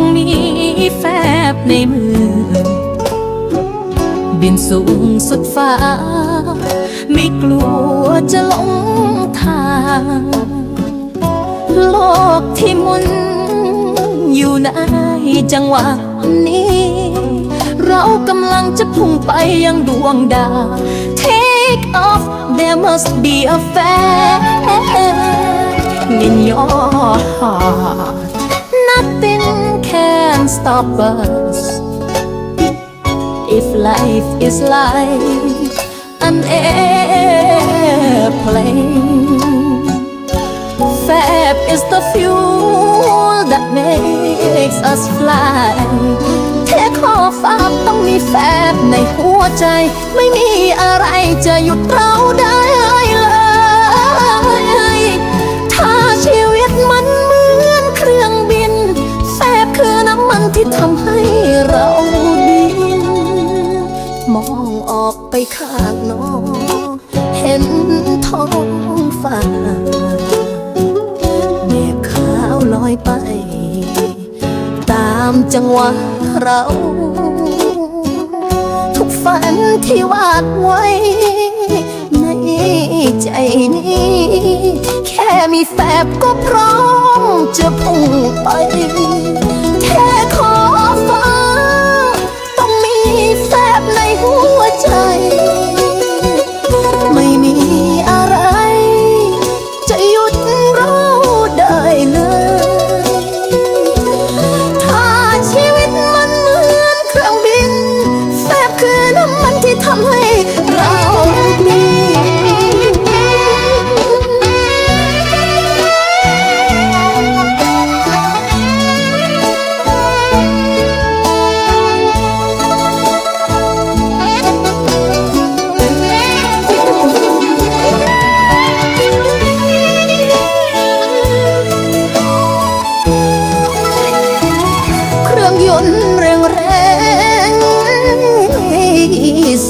งมีแฟบในมือ บินสูงสุดฟ้า ไม่กลัวจะหลงทาง โลกที่มุนอยู่ในจังหวะนี้ เรากำลังจะพุ่งไปยังดวงดาว Take off there must be a fair in your heart Nothing stop us If life is like an airplane Fab is the fuel that makes us fly Take off ฟ้าต้องมีแฟบในหัวใจ ไม่มีอะไรจะหยุดเราได้ องออกไปข้างนอกเห็นท้องฟ้าเมฆขาวลอยไป ตามจังหวะเรา ทุกฝันที่วาดไว้ ในใจนี้ แค่มีแฟบก็พร้อมจะพุ่งไป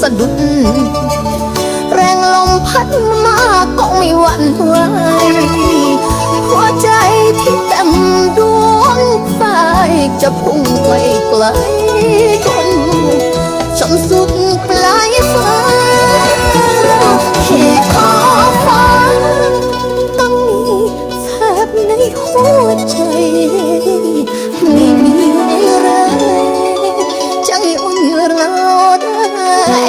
สะดุด แรงลมพัดมาก็ไม่หวั่นไหวหัวใจที่เต็มดวงไฟจะพุ่งไปไกลจนชนสุดปลายฟ้าที่ขอฟ้าต้องมีแฟบในหัวใจไม่มีอะไรใจอุ่นเราได้